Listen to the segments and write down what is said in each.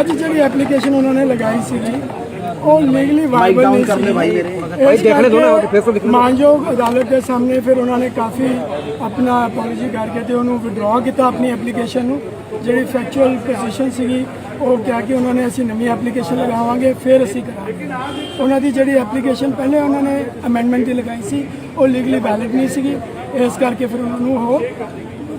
ਅੱਜ ਜਿਹੜੀ ਐਪਲੀਕੇਸ਼ਨ ਉਹਨਾਂ ਨੇ ਲਗਾਈ ਸੀਗੀ ਉਹ ਲੀਗਲੀ ਵਾਇਬਲ ਨਹੀਂ ਸੀ ਭਾਈ ਦੇਖ ਲੈ ਦੋਨੋਂ ਮਾਨਯੋਗ ਅਦਾਲਤ ਦੇ ਸਾਹਮਣੇ ਫਿਰ ਉਹਨਾਂ ਨੇ ਕਾਫੀ ਆਪਣਾ ਅਪੋਲੋਜੀ ਕਰਕੇ ਤੇ ਉਹਨੂੰ ਵਿਡਰਾਅ ਕੀਤਾ ਆਪਣੀ ਐਪਲੀਕੇਸ਼ਨ ਨੂੰ। ਜਿਹੜੀ ਫੈਕਚੁਅਲ ਪੋਜੀਸ਼ਨ ਸੀਗੀ ਉਹ ਕਿਹਾ ਕਿ ਉਹਨਾਂ ਨੇ ਅਸੀਂ ਨਵੀਂ ਐਪਲੀਕੇਸ਼ਨ ਲਗਾਵਾਂਗੇ ਫਿਰ ਅਸੀਂ ਕਰਾਂਗੇ। ਉਹਨਾਂ ਦੀ ਜਿਹੜੀ ਐਪਲੀਕੇਸ਼ਨ ਪਹਿਲੇ ਉਹਨਾਂ ਨੇ ਅਮੈਂਡਮੈਂਟ ਦੀ ਲਗਾਈ ਸੀ ਉਹ ਲੀਗਲੀ ਵੈਲਿਡ ਨਹੀਂ ਸੀਗੀ। ਇਸ ਕਰਕੇ ਫਿਰ ਉਹਨਾਂ ਨੂੰ ਉਹ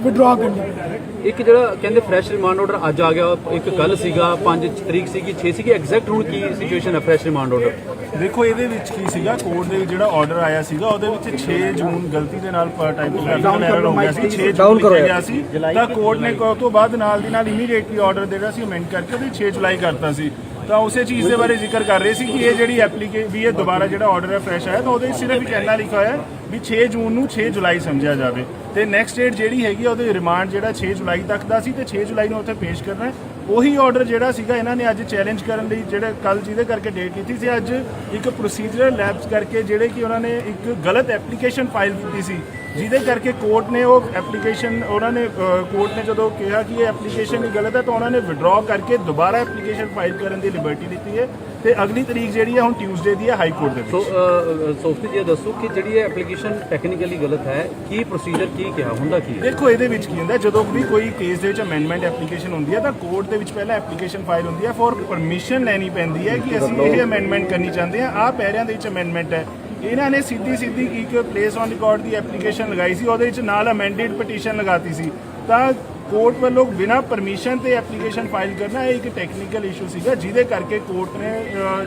ਵਿਡਰਾਅ ਕਰਨੀ ਪਈ। ਇੱਕ ਜਿਹੜਾ ਕਹਿੰਦੇ ਫਰੈਸ਼ ਰਿਮਾਂਡ ਆਰਡਰ ਅੱਜ ਆ ਗਿਆ ਇੱਕ ਕੱਲ ਸੀਗਾ 5 ਤਰੀਕ ਸੀਗੀ 6 ਸੀਗੀ ਐਗਜ਼ੈਕਟ ਹੁਣ ਕੀ ਸਿਚੁਏਸ਼ਨ ਹੈ ਫਰੈਸ਼ ਰਿਮਾਂਡ ਆਰਡਰ ਦੇਖੋ ਇਹਦੇ ਵਿੱਚ ਕੀ ਸੀਗਾ ਕੋਰਟ ਦੇ ਜਿਹੜਾ ਆਰਡਰ ਆਇਆ ਸੀਗਾ ਉਹਦੇ ਵਿੱਚ 6 ਜੂਨ ਗਲਤੀ ਦੇ ਨਾਲ ਟਾਈਪ ਕਰਨ ਐਰਰ ਹੋ ਗਿਆ ਸੀ 6 ਜੂਨ ਗਿਆ ਸੀ। ਤਾਂ ਕੋਰਟ ਨੇ ਉਸ ਤੋਂ ਬਾਅਦ ਨਾਲ ਦੀ ਨਾਲ ਇਮੀਡੀਏਟਲੀ ਆਰਡਰ ਜਿਹੜਾ ਸੀ ਅਮੈਂਡ ਕਰਕੇ ਉਹਦੇ 6 ਜੁਲਾਈ ਕਰਤਾ ਸੀ। ਤਾਂ ਉਸੇ ਚੀਜ਼ ਦੇ ਬਾਰੇ ਜ਼ਿਕਰ ਕਰ ਰਹੇ ਸੀ ਕਿ ਇਹ ਜਿਹੜੀ ਐਪਲੀਕੇ ਵੀ ਇਹ ਦੁਬਾਰਾ ਜਿਹੜਾ ਆਰਡਰ ਹੈ ਫਰੈਸ਼ ਆਇਆ, ਤਾਂ ਉਹਦੇ ਵਿੱਚ ਸਿਰਫ ਇੱਕ ਇੰਨਾ ਲਿਖਿਆ ਹੋਇਆ ਹੈ ਵੀ 6 ਜੂਨ ਨੂੰ 6 ਜੁਲਾਈ ਸਮਝਿਆ ਜਾਵੇ। ਤੇ ਨੈਕਸਟ ਡੇਟ ਜਿਹੜੀ ਹੈਗੀ ਆ, ਉਹਦੇ ਰਿਮਾਂਡ ਜਿਹੜਾ 6 ਜੁਲਾਈ ਤੱਕ ਦਾ ਸੀ ਤੇ 6 ਜੁਲਾਈ ਨੂੰ ਉੱਥੇ ਪੇਸ਼ ਕਰਨਾ ਹੈ। ਉਹੀ ਆਰਡਰ ਜਿਹੜਾ ਸੀਗਾ, ਇਹਨਾਂ ਨੇ ਅੱਜ ਚੈਲੰਜ ਕਰਨ ਲਈ ਜਿਹੜਾ ਕੱਲ ਜਿਹਦੇ ਕਰਕੇ ਡੇਟ ਕੀਤੀ ਸੀ, ਅੱਜ ਇੱਕ ਪ੍ਰੋਸੀਜਰਲ ਲੈਪਸ ਕਰਕੇ ਜਿਹੜੇ ਕਿ ਉਹਨਾਂ ਨੇ ਇੱਕ ਗਲਤ ਐਪਲੀਕੇਸ਼ਨ ਫਾਈਲ ਕੀਤੀ ਸੀ। ਜਿਹਦੇ ਕਰਕੇ ਕੋਰਟ ਨੇ ਉਹ ਐਪਲੀਕੇਸ਼ਨ ਉਹਨਾਂ ਨੇ ਕੋਰਟ ਨੇ ਜਦੋਂ ਕਿਹਾ ਕਿ ਇਹ ਐਪਲੀਕੇਸ਼ਨ ਹੀ ਗਲਤ ਹੈ ਤਾਂ ਉਹਨਾਂ ਨੇ ਵਿਡਰਾਅ ਕਰਕੇ ਦੁਬਾਰਾ ਐਪਲੀਕੇਸ਼ਨ ਫਾਈਲ ਕਰਨ ਦੀ ਲਿਬਰਟੀ ਦਿੱਤੀ ਹੈ ਤੇ ਅਗਲੀ ਤਰੀਕ ਜਿਹੜੀ ਹੈ ਹੁਣ ਟਿਊਜ਼ਡੇ ਦੀ ਹੈ ਹਾਈ ਕੋਰਟ ਦੇ ਸੋ ਵਿੱਚ ਸੋਫਤੀ ਜੀ ਦੱਸੋ ਕਿ ਜਿਹੜੀ ਇਹ ਐਪਲੀਕੇਸ਼ਨ ਟੈਕਨੀਕਲੀ ਗਲਤ ਹੈ ਕੀ ਪ੍ਰੋਸੀਜਰ ਕੀ ਕਿਹਾ? ਹੁੰਦਾ ਕੀ ਹੈ? ਦੇਖੋ ਇਹਦੇ ਵਿੱਚ ਕੀ ਹੁੰਦਾ ਜਦੋਂ ਵੀ ਕੋਈ ਕੇਸ ਦੇ ਵਿੱਚ ਅਮੈਂਡਮੈਂਟ ਐਪਲੀਕੇਸ਼ਨ ਹੁੰਦੀ ਹੈ ਤਾਂ ਕੋਰਟ ਦੇ ਵਿੱਚ ਪਹਿਲਾਂ ਐਪਲੀਕੇਸ਼ਨ ਫਾਈਲ ਹੁੰਦੀ ਹੈ ਫॉर ਪਰਮਿਸ਼ਨ ਲੈਣੀ ਪੈਂਦੀ ਹੈ ਕਿ ਅਸੀਂ ਇਹ ਅਮੈਂਡਮੈਂਟ ਕਰਨੀ ਚਾਹੁੰਦੇ ਹਾਂ। ਆਹ ਪੈਰਿਆਂ ਦੇ ਵਿੱਚ ਅਮੈਂਡਮੈਂਟ ਹੈ। ਇਹਨਾਂ ਨੇ ਸਿੱਧੀ ਸਿੱਧੀ ਇੱਕ ਪਲੇਸ ਔਨ ਰਿਕਾਰਡ ਦੀ ਐਪਲੀਕੇਸ਼ਨ ਲਗਾਈ ਸੀ ਉਹਦੇ ਵਿੱਚ ਨਾਲ ਅਮੈਂਡਡ ਪਟੀਸ਼ਨ ਲਗਾਤੀ ਸੀ। ਤਾਂ ਕੋਰਟ ਵੱਲੋਂ ਬਿਨਾਂ ਪਰਮਿਸ਼ਨ ਤੇ ਐਪਲੀਕੇਸ਼ਨ ਫਾਈਲ ਕਰਨਾ ਇਹ ਇੱਕ ਟੈਕਨੀਕਲ ਇਸ਼ੂ ਸੀਗਾ ਜਿਹਦੇ ਕਰਕੇ ਕੋਰਟ ਨੇ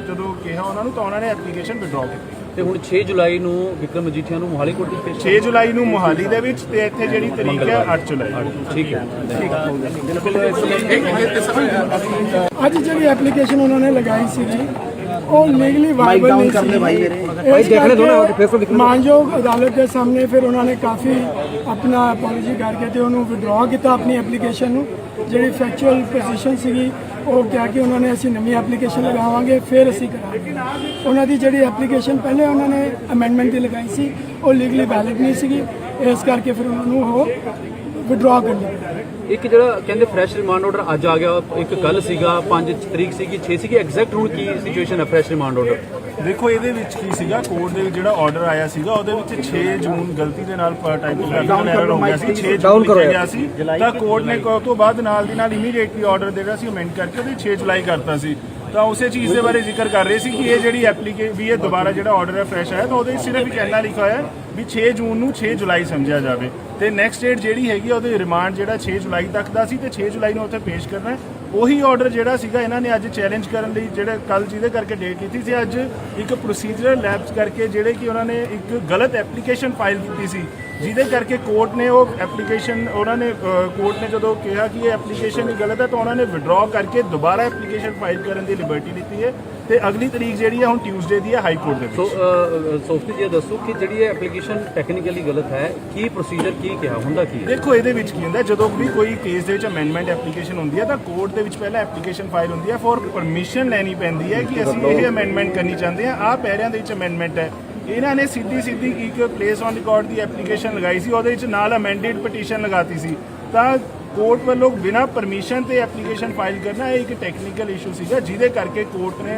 ਜਦੋਂ ਕਿਹਾ ਉਹਨਾਂ ਨੂੰ ਤਾਂ ਉਹਨਾਂ ਨੇ ਐਪਲੀਕੇਸ਼ਨ ਵਿਡਰਾਅ ਕੀਤੀ। ਤੇ ਹੁਣ 6 ਜੁਲਾਈ ਨੂੰ ਵਿਕਰਮ ਮਜੀਠੀਆ ਨੂੰ ਮੋਹਾਲੀ ਕੋਰਟ ਵਿੱਚ ਪੇਸ਼ 6 ਜੁਲਾਈ ਨੂੰ ਮੋਹਾਲੀ ਦੇ ਵਿੱਚ ਤੇ ਇੱਥੇ ਜਿਹੜੀ ਤਰੀਕ ਹੈ 8 ਜੁਲਾਈ। ਠੀਕ ਹੈ। ਅੱਜ ਜਿਹੜੀ ਐਪਲੀਕੇਸ਼ਨ ਉਹਨਾਂ ਨੇ ਲਗਾਈ ਸੀਗੀ ਉਹ ਲੀਗਲੀ ਵਾਇਬਲ ਨਹੀਂ ਸੀ। ਭਾਈ ਦੇਖ ਲੈ ਦੋਨੋਂ ਮਾਨਯੋਗ ਅਦਾਲਤ ਦੇ ਸਾਹਮਣੇ ਫਿਰ ਉਹਨਾਂ ਨੇ ਕਾਫੀ ਆਪਣਾ ਅਪੋਲੋਜੀ ਕਰਕੇ ਤੇ ਉਹਨੂੰ ਵਿਡਰਾਅ ਕੀਤਾ ਆਪਣੀ ਐਪਲੀਕੇਸ਼ਨ ਨੂੰ। ਜਿਹੜੀ ਫੈਕਚੁਅਲ ਪੋਜੀਸ਼ਨ ਸੀਗੀ ਉਹ ਕਿਹਾ ਕਿ ਉਹਨਾਂ ਨੇ ਅਸੀਂ ਨਵੀਂ ਐਪਲੀਕੇਸ਼ਨ ਲਗਾਵਾਂਗੇ ਫਿਰ ਅਸੀਂ ਕਰਾਂਗੇ। ਉਹਨਾਂ ਦੀ ਜਿਹੜੀ ਐਪਲੀਕੇਸ਼ਨ ਪਹਿਲੇ ਉਹਨਾਂ ਨੇ ਅਮੈਂਡਮੈਂਟ ਦੀ ਲਗਾਈ ਸੀ ਉਹ ਲੀਗਲੀ ਵੈਲਿਡ ਨਹੀਂ ਸੀਗੀ। ਇਸ ਕਰਕੇ ਫਿਰ ਉਹਨਾਂ ਨੂੰ ਉਹ ਵਿਡਰਾਅ ਕਰਨੀ। ਪਈ ਇੱਕ ਜਿਹੜਾ ਕਹਿੰਦੇ ਫਰੈਸ਼ ਰਿਮਾਂਡ ਆਰਡਰ ਅੱਜ ਆ ਗਿਆ ਇੱਕ ਕੱਲ ਸੀਗਾ 5 ਤਰੀਕ ਸੀਗੀ 6 ਸੀਗੀ ਐਗਜ਼ੈਕਟ ਹੁਣ ਕੀ ਸਿਚੁਏਸ਼ਨ ਹੈ ਫਰੈਸ਼ ਰਿਮਾਂਡ ਆਰਡਰ ਦੇਖੋ ਇਹਦੇ ਵਿੱਚ ਕੀ ਸੀਗਾ ਕੋਰਟ ਦੇ ਵਿੱਚ ਜਿਹੜਾ ਆਰਡਰ ਆਇਆ ਸੀਗਾ ਉਹਦੇ ਵਿੱਚ 6 ਜੂਨ ਗਲਤੀ ਦੇ ਨਾਲ ਟਾਈਪ ਕਰਨ ਐਰਰ ਹੋ ਗਿਆ ਸੀ 6 ਜੂਨ ਲਿਖਿਆ ਗਿਆ ਸੀ ਤਾਂ ਕੋਰਟ ਨੇ ਉਸ ਤੋਂ ਬਾਅਦ ਨਾਲ ਦੀ ਨਾਲ ਇਮੀਡੀਏਟਲੀ ਆਰਡਰ ਜਿਹੜਾ ਸੀ ਅਮੈਂਡ ਕਰਕੇ ਉਹਦੇ 6 ਜੁਲਾਈ ਕਰਤਾ ਸੀ। ਤਾਂ ਉਸੇ ਚੀਜ਼ ਦੇ ਬਾਰੇ ਜ਼ਿਕਰ ਕਰ ਰਹੇ ਸੀ ਕਿ ਇਹ ਜਿਹੜੀ ਐਪਲੀਕੇ ਵੀ ਇਹ ਦੁਬਾਰਾ ਜਿਹੜਾ ਆਰਡਰ ਹੈ ਫਰੈਸ਼ ਆਇਆ ਤਾਂ ਉਹਦੇ ਵਿੱਚ ਸਿਰਫ ਇੱਕ ਇੰਨਾ ਲਿਖਿਆ ਹੋਇਆ ਹੈ ਵੀ 6 ਜੂਨ ਨੂੰ 6 ਜੁਲਾਈ ਸਮਝਿਆ ਜਾਵੇ। ਤੇ ਨੈਕਸਟ ਡੇਟ ਜਿਹੜੀ ਹੈਗੀ ਆ, ਉਹਦੇ ਰਿਮਾਂਡ ਜਿਹੜਾ 6 ਜੁਲਾਈ ਤੱਕ ਦਾ ਸੀ ਤੇ 6 ਜੁਲਾਈ ਨੂੰ ਉੱਥੇ ਪੇਸ਼ ਕਰਨਾ ਉਹੀ ਆਰਡਰ ਜਿਹੜਾ ਸੀਗਾ, ਇਹਨਾਂ ਨੇ ਅੱਜ ਚੈਲੰਜ ਕਰਨ ਲਈ, ਜਿਹੜਾ ਕੱਲ ਜਿਹਦੇ ਕਰਕੇ ਡੇਟ ਕੀਤੀ ਸੀ, ਅੱਜ ਇੱਕ ਪ੍ਰੋਸੀਜਰਲ ਲੈਪਸ ਕਰਕੇ ਜਿਹੜੇ ਕਿ ਉਹਨਾਂ ਨੇ ਇੱਕ ਗਲਤ ਐਪਲੀਕੇਸ਼ਨ ਫਾਈਲ ਕੀਤੀ ਸੀ। ਜਿਹਦੇ ਕਰਕੇ ਕੋਰਟ ਨੇ ਉਹ ਐਪਲੀਕੇਸ਼ਨ ਉਹਨਾਂ ਨੇ ਕੋਰਟ ਨੇ ਜਦੋਂ ਕਿਹਾ ਕਿ ਇਹ ਐਪਲੀਕੇਸ਼ਨ ਹੀ ਗਲਤ ਹੈ ਤਾਂ ਉਹਨਾਂ ਨੇ ਵਿਡਰਾਅ ਕਰਕੇ ਦੁਬਾਰਾ ਐਪਲੀਕੇਸ਼ਨ ਫਾਈਲ ਕਰਨ ਦੀ ਲਿਬਰਟੀ ਦਿੱਤੀ ਹੈ ਤੇ ਅਗਲੀ ਤਰੀਕ ਜਿਹੜੀ ਹੈ ਹੁਣ ਟਿਊਜ਼ਡੇ ਦੀ ਹੈ ਹਾਈ ਕੋਰਟ ਦੇ ਸੋ ਵਿੱਚ। ਸੋਫਤੀ ਜੀ ਦੱਸੋ ਕਿ ਜਿਹੜੀ ਇਹ ਐਪਲੀਕੇਸ਼ਨ ਟੈਕਨੀਕਲੀ ਗਲਤ ਹੈ ਕੀ ਪ੍ਰੋਸੀਜਰ ਕੀ ਕਿਹਾ ਹੁੰਦਾ ਕੀ ਹੈ? ਦੇਖੋ ਇਹਦੇ ਵਿੱਚ ਕੀ ਹੁੰਦਾ ਜਦੋਂ ਵੀ ਕੋਈ ਕੇਸ ਦੇ ਵਿੱਚ ਅਮੈਂਡਮੈਂਟ ਐਪਲੀਕੇਸ਼ਨ ਹੁੰਦੀ ਹੈ ਤਾਂ ਕੋਰਟ ਦੇ ਵਿੱਚ ਪਹਿਲਾਂ ਐਪਲੀਕੇਸ਼ਨ ਫਾਈਲ ਹੁੰਦੀ ਹੈ ਫॉर ਪਰਮਿਸ਼ਨ ਲੈਣੀ ਪੈਂਦੀ ਹੈ ਕਿ ਅਸੀਂ ਇਹ ਅਮੈਂਡਮੈਂਟ ਕਰਨੀ ਚਾਹੁੰਦੇ ਹਾਂ ਆਹ ਪੈਰਿਆਂ ਦੇ ਵਿੱਚ ਅਮੈਂਡਮੈਂਟ ਹੈ। ਇਹਨਾਂ ਨੇ ਸਿੱਧੀ ਸਿੱਧੀ ਇੱਕ ਪਲੇਸ ਔਨ ਰਿਕਾਰਡ ਦੀ ਐਪਲੀਕੇਸ਼ਨ ਲਗਾਈ ਸੀ ਉਹਦੇ ਵਿੱਚ ਨਾਲ ਅਮੈਂਡਡ ਪਟੀਸ਼ਨ ਲਗਾਤੀ ਸੀ। ਤਾਂ ਕੋਰਟ ਵੱਲੋਂ ਬਿਨਾਂ ਪਰਮਿਸ਼ਨ ਤੇ ਐਪਲੀਕੇਸ਼ਨ ਫਾਈਲ ਕਰਨਾ ਇਹ ਇੱਕ ਟੈਕਨੀਕਲ ਇਸ਼ੂ ਸੀਗਾ ਜਿਹਦੇ ਕਰਕੇ ਕੋਰਟ ਨੇ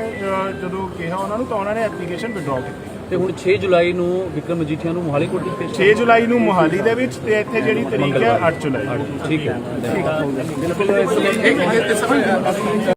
ਜਦੋਂ ਕਿਹਾ ਉਹਨਾਂ ਨੂੰ ਤਾਂ ਉਹਨਾਂ ਨੇ ਐਪਲੀਕੇਸ਼ਨ ਵਿਡਰਾਅ ਕੀਤੀ। ਤੇ ਹੁਣ 6 ਜੁਲਾਈ ਨੂੰ ਵਿਕਰਮ ਮਜੀਠੀਆ ਨੂੰ ਮੋਹਾਲੀ ਕੋਰਟ ਵਿੱਚ ਪੇਸ਼ 6 ਜੁਲਾਈ ਨੂੰ ਮੋਹਾਲੀ ਦੇ ਵਿੱਚ ਤੇ ਇੱਥੇ ਜਿਹੜੀ ਤਰੀਕ ਹੈ 8 ਜੁਲਾਈ ਠੀਕ ਹੈ।